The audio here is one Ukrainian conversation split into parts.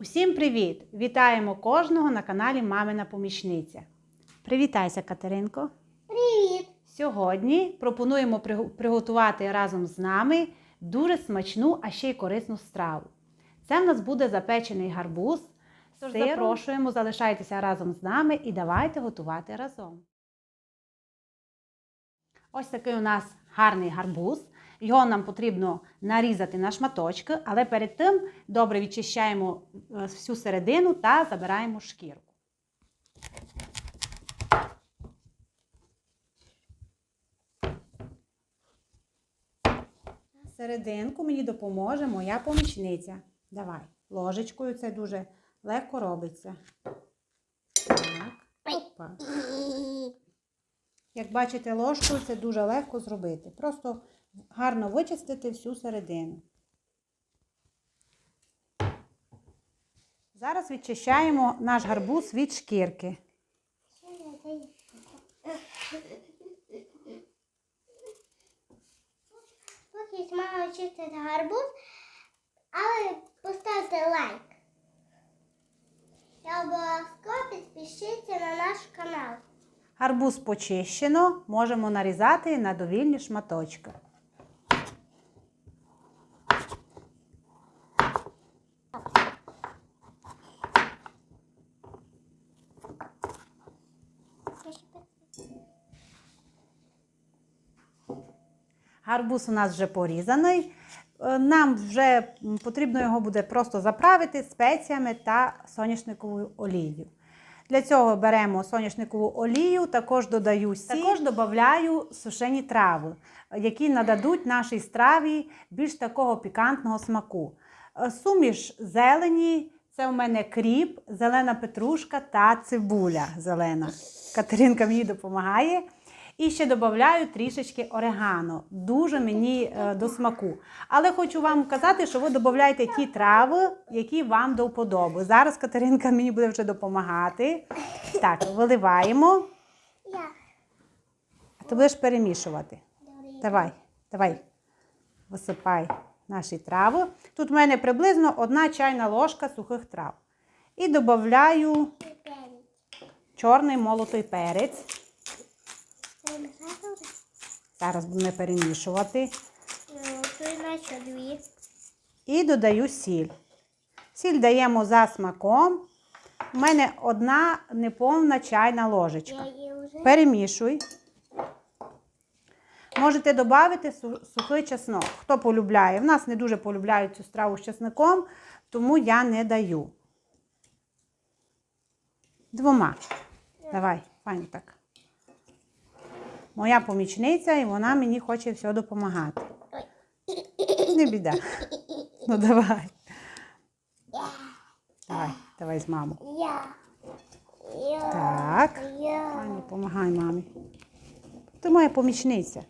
Усім привіт! Вітаємо кожного на каналі Мамина Помічниця. Привітайся, Катеринко! Привіт! Сьогодні пропонуємо приготувати разом з нами дуже смачну, а ще й корисну страву. Це в нас буде запечений гарбуз. Тож Сиром. запрошуємо, залишайтеся разом з нами і давайте готувати разом. Ось такий у нас гарний гарбуз. Його нам потрібно нарізати на шматочки, але перед тим добре відчищаємо е, всю середину та забираємо шкірку. Серединку мені допоможе моя помічниця. Давай, ложечкою це дуже легко робиться. Так. Опа. Як бачите, ложкою це дуже легко зробити. Просто гарно вичистити всю середину. Зараз відчищаємо наш гарбуз від шкірки. Поки мама чистить гарбуз, але Гарбуз почищено, можемо нарізати на довільні шматочки. Гарбуз у нас вже порізаний. Е, Нам вже потрібно його буде просто заправити спеціями та соняшниковою олією. Для цього беремо соняшникову олію, також додаю сіль. Також додаю сушені трави, які нададуть нашій страві більш такого пікантного смаку. Е, Суміш зелені, це у мене кріп, зелена петрушка та цибуля зелена. Катеринка мені допомагає. І ще додаю трішечки орегано. Дуже мені е, до смаку. Але хочу вам казати, що ви додаєте ті трави, які вам до вподоби. Зараз Катеринка мені буде вже допомагати. Так, виливаємо, а ти будеш перемішувати. Давай, давай, висипай наші трави. Тут в мене приблизно одна чайна ложка сухих трав. І додаю чорний молотий перець. Зараз будемо перемішувати. Ну. І додаю сіль. Сіль даємо за смаком. У мене одна неповна чайна ложечка. Перемішуй. Можете додати сухий чеснок. Хто полюбляє. В нас не дуже полюбляють цю страву з чесником, тому я не даю. Двома. Давай, файно так. Моя помічниця, і вона мені хоче все допомагати. Не біда. Ну давай. Давай, давай з мамою. Так. Файно, допомагай мамі. Ти моя помічниця.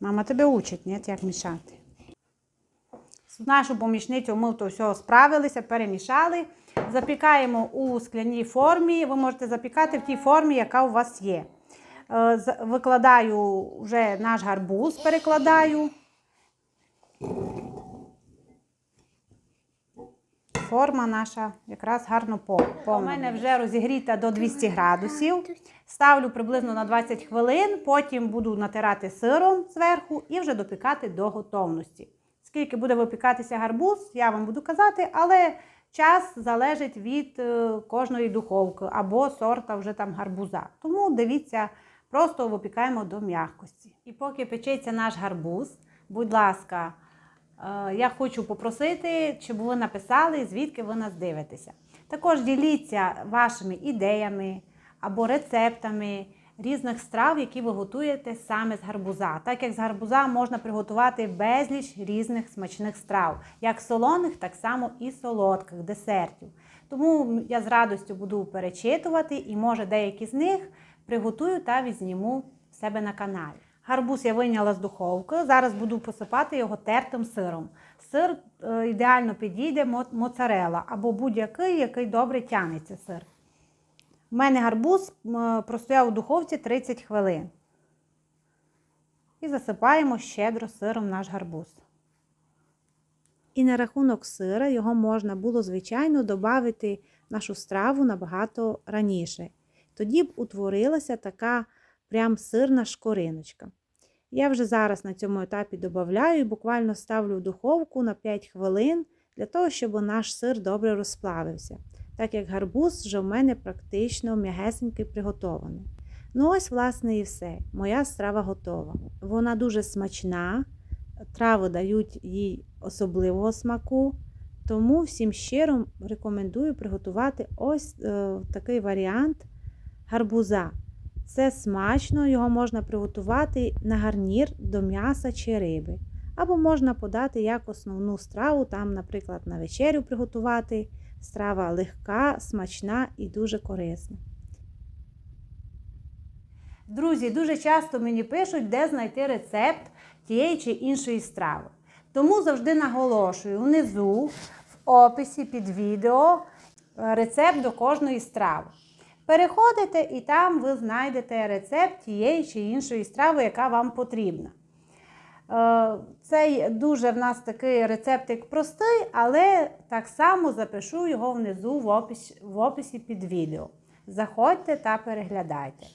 Мама тебе учить, ні, як мішати. З нашу помічницю ми то все справилися, перемішали. Запікаємо у скляній формі. Ви можете запікати в тій формі, яка у вас є. Е, Викладаю вже наш гарбуз, перекладаю. Форма наша якраз гарно повна. У мене вже розігріта до 200 градусів. Ставлю приблизно на 20 хвилин, потім буду натирати сиром зверху і вже допікати до готовності. Скільки буде випікатися гарбуз, я вам буду казати, але час залежить від е, кожної духовки або сорта вже там гарбуза. Тому дивіться, просто випікаємо до м'якості. І поки печеться наш гарбуз, будь ласка, Е, Я хочу попросити, щоб ви написали, звідки ви нас дивитеся. Також діліться вашими ідеями або рецептами різних страв, які ви готуєте саме з гарбуза. Так як з гарбуза можна приготувати безліч різних смачних страв, як солоних, так само і солодких десертів. Тому я з радістю буду перечитувати і, може, деякі з них приготую та візніму в себе на каналі. Гарбуз я вийняла з духовки. Зараз буду посипати його тертим сиром. Сир е, ідеально підійде моцарела або будь-який, який добре тянеться сир. У мене гарбуз простояв у духовці 30 хвилин. І засипаємо щедро сиром наш гарбуз. І на рахунок сира його можна було, звичайно, додати нашу страву набагато раніше. Тоді б утворилася така прям сирна шкориночка. Я вже зараз на цьому етапі додаю і буквально ставлю в духовку на 5 хвилин для того, щоб наш сир добре розплавився, так як гарбуз вже в мене практично м'ягесенький приготований. Ну ось, власне, і все. Моя страва готова. Вона дуже смачна, трави дають їй особливого смаку. Тому всім щиро рекомендую приготувати ось е, такий варіант гарбуза. Це смачно, його можна приготувати на гарнір до м'яса чи риби. Або можна подати як основну страву, там, наприклад, на вечерю приготувати. Страва легка, смачна і дуже корисна. Друзі, дуже часто мені пишуть, де знайти рецепт тієї чи іншої страви. Тому завжди наголошую внизу в описі під відео е, рецепт до кожної страви. Переходите і там ви знайдете рецепт тієї чи іншої страви, яка вам потрібна. Е, Цей дуже в нас такий рецептик простий, але так само запишу його внизу в описі, в описі під відео. Заходьте та переглядайте.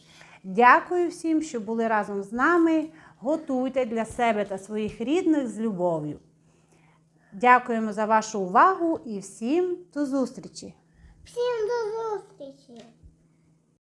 Дякую всім, що були разом з нами. Готуйте для себе та своїх рідних з любов'ю. Дякуємо за вашу увагу і всім до зустрічі! Всім до зустрічі!